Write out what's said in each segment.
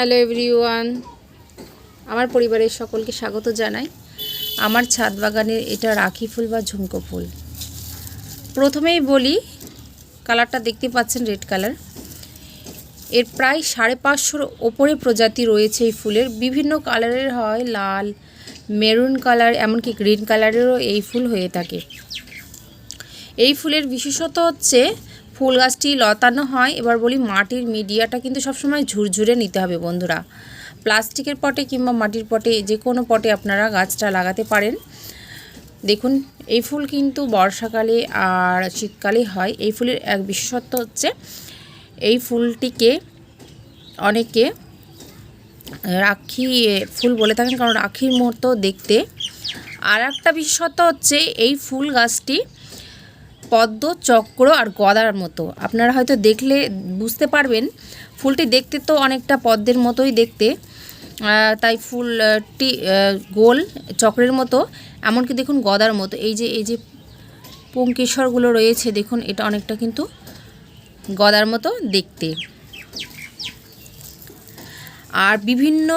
Hello everyone. আমার পরিবারের সকলকে স্বাগত জানাই। আমার ছাদ বাগানের এটা রাখি ফুল বা ঝুমকো ফুল। প্রথমেই বলি, কালারটা দেখতে পাচ্ছেন রেড কালার। এর প্রায় সাড়ে পাঁচশোর ওপরে প্রজাতি রয়েছে এই ফুলের। বিভিন্ন কালারের হয়, লাল, মেরুন কালার, এমনকি গ্রিন কালারেরও এই ফুল হয়ে থাকে। এই ফুলের বিশেষত হচ্ছে ফুল গাছটি লতানো হয়। এবার বলি মাটির মিডিয়াটা কিন্তু সবসময় ঝুরঝুরে নিতে হবে বন্ধুরা। প্লাস্টিকের পটে কিংবা মাটির পটে যে কোনো পটে আপনারা গাছটা লাগাতে পারেন। দেখুন, এই ফুল কিন্তু বর্ষাকালে আর শীতকালে হয়। এই ফুলের এক বিশেষত্ব হচ্ছে এই ফুলটিকে অনেকে রাখি ফুল বলে থাকেন, কারণ রাখির মতো দেখতে। আর একটা বিশেষত্ব হচ্ছে এই ফুল গাছটি পদ্ম, চক্র আর গদার মতো। আপনারা হয়তো দেখলে বুঝতে পারবেন, ফুলটি দেখতে তো অনেকটা পদ্মের মতোই দেখতে। তাই ফুলটি গোল, চক্রের মতো, এমনকি দেখুন গদার মতো। এই যে এই যে পুংকেশরগুলো রয়েছে, দেখুন এটা অনেকটা কিন্তু গদার মতো দেখতে। আর বিভিন্ন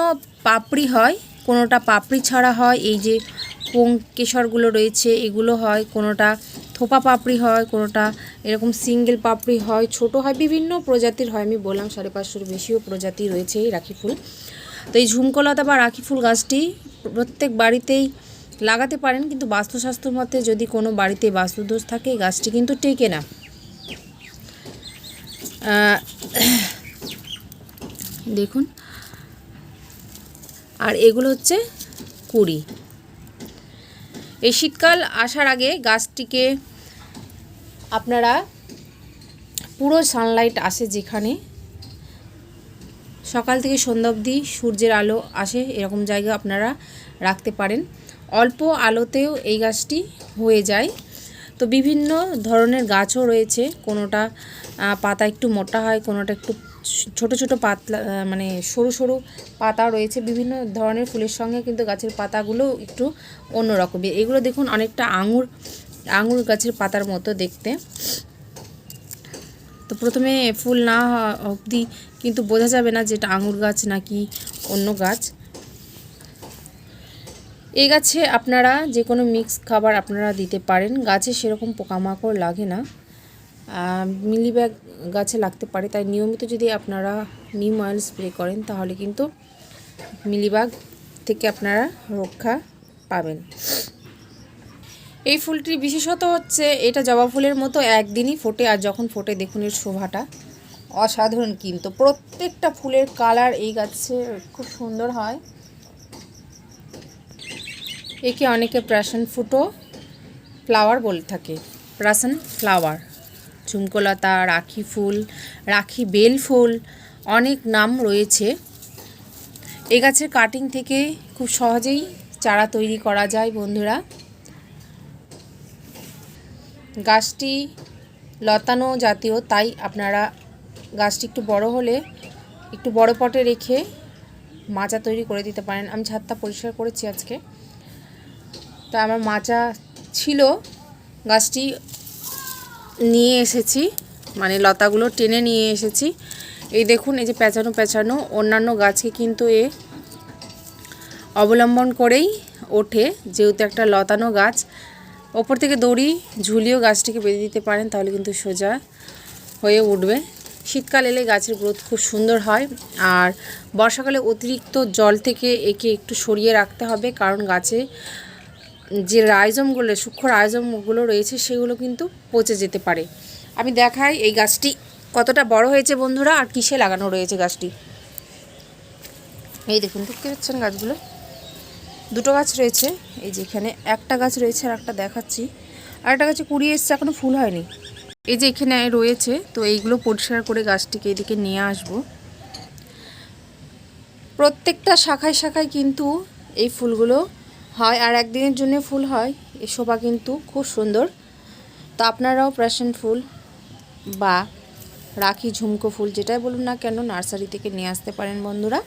পাপড়ি হয়, কোনোটা পাপড়ি ছাড়া হয়, এই যে কেশরগুলো রয়েছে, এগুলো হয়, কোনোটা থোপা পাপড়ি হয়, কোনোটা এরকম সিঙ্গেল পাপড়ি হয়, ছোট হয়, বিভিন্ন প্রজাতির হয়। আমি বললাম সাড়ে পাঁচশোর বেশিও প্রজাতি রয়েছে এই রাখি ফুল। তো এই ঝুমকলতা বা রাখি ফুল গাছটি প্রত্যেক বাড়িতেই লাগাতে পারেন, কিন্তু বাস্তুশাস্ত্র মতে যদি কোনো বাড়িতে বাস্তুদোষ থাকে গাছটি কিন্তু টেকে না। দেখুন। আর এগুলো হচ্ছে কুড়ি। এই শীতকাল আসার আগে গাছটিকে আপনারা পুরো সানলাইট আসে যেখানে। সকাল থেকে সন্ধ্যা অবধি সূর্যের আলো আসে, এরকম জায়গা আপনারা রাখতে পারেন। অল্প আলোতেও এই গাছটি হয়ে যায়। তো বিভিন্ন ধরনের গাছও রয়েছে, কোনোটা পাতা একটু মোটা হয়, কোনোটা একটু ছোট ছোট পাতলা মানে সরু সরু পাতা রয়েছে। বিভিন্ন ধরনের ফুলের সঙ্গে কিন্তু গাছের পাতাগুলো একটু অন্যরকমের। এগুলো দেখুন অনেকটা আঙুর আঙুর গাছের পাতার মতো দেখতে। তো প্রথমে ফুল না অবধি কিন্তু বোঝা যাবে না যে এটা আঙুর গাছ নাকি অন্য গাছ। এই গাছে আপনারা যে কোনো মিক্স খাবার আপনারা দিতে পারেন। গাছে সেরকম পোকামাকড় লাগে না। মিলিব্যাগ গাছে লাগতে পারে। তাই নিয়মিত যদি আপনারা নিম অয়েল স্প্রে করেন তাহলে কিন্তু মিলিবাগ থেকে আপনারা রক্ষা পাবেন। এই ফুলটির বিশেষত হচ্ছে এটা জবা ফুলের মতো একদিনই ফোটে আর যখন ফোটে দেখুন এর শোভাটা। অসাধারণ কিন্তু। প্রত্যেকটা ফুলের কালার এই গাছে খুব সুন্দর হয়। একে অনেকে প্রাশন ফুটো ফ্লাওয়ার বলে থাকে। প্রাশন ফ্লাওয়ার। ঝুমকোলতা রাখি ফুল, রাখি বেল ফুল, অনেক নাম রয়েছে। এই গাছের কাটিং থেকে খুব সহজেই চারা তৈরি করা যায় বন্ধুরা। গাছটি লতানো জাতীয়, তাই আপনারা গাছটি একটু বড় হলে একটু বড় পটে রেখে মাচা তৈরি করে দিতে পারেন। আমি ছাদটা পরিষ্কার করেছি আজকে। তো আমার মাচা ছিল, গাছটি নিয়ে এসেছি মানে লতাগুলো টেনে নিয়ে এসেছি। এই দেখুন, এই যে পেঁচানো পেঁচানো, অন্যান্য গাছকে কিন্তু এ অবলম্বন করেই ওঠে। যেহেতু একটা লতানো গাছ ওপর থেকে দড়ি ঝুলিয়েও গাছটিকে বেঁধে দিতে পারেন, তাহলে কিন্তু সোজা হয়ে উঠবে। শীতকাল এলে গাছের গ্রোথ খুব সুন্দর হয়। আর বর্ষাকালে অতিরিক্ত জল থেকে একে একটু সরিয়ে রাখতে হবে, কারণ গাছে যে রাইজমগুলো সূক্ষ্ম রাইজমগুলো রয়েছে, সেগুলো কিন্তু পচে যেতে পারে। আমি দেখাই এই গাছটি কতটা বড় হয়েছে বন্ধুরা, আর কিসে লাগানো রয়েছে গাছটি। এই দেখুন, দেখতে পাচ্ছেন গাছগুলো? দুটো গাছ রয়েছে, এই যে এখানে একটা গাছ রয়েছে আর একটা দেখাচ্ছি। আর একটা গাছে কুড়ি এসছে এখনও ফুল হয়নি। এই যে এখানে রয়েছে, তো এইগুলো পরিষ্কার করে গাছটিকে এদিকে নিয়ে আসব। প্রত্যেকটা শাখায় শাখায় কিন্তু এই ফুলগুলো হয়, আর একদিনের জন্য ফুল হয়। এই শোভা কিন্তু খুব সুন্দর। তো আপনারাও প্যাশন ফুল বা রাখি ঝুমকো ফুল, যেটাই বলুন না কেন, নার্সারি থেকে নিয়ে আসতে পারেন বন্ধুরা।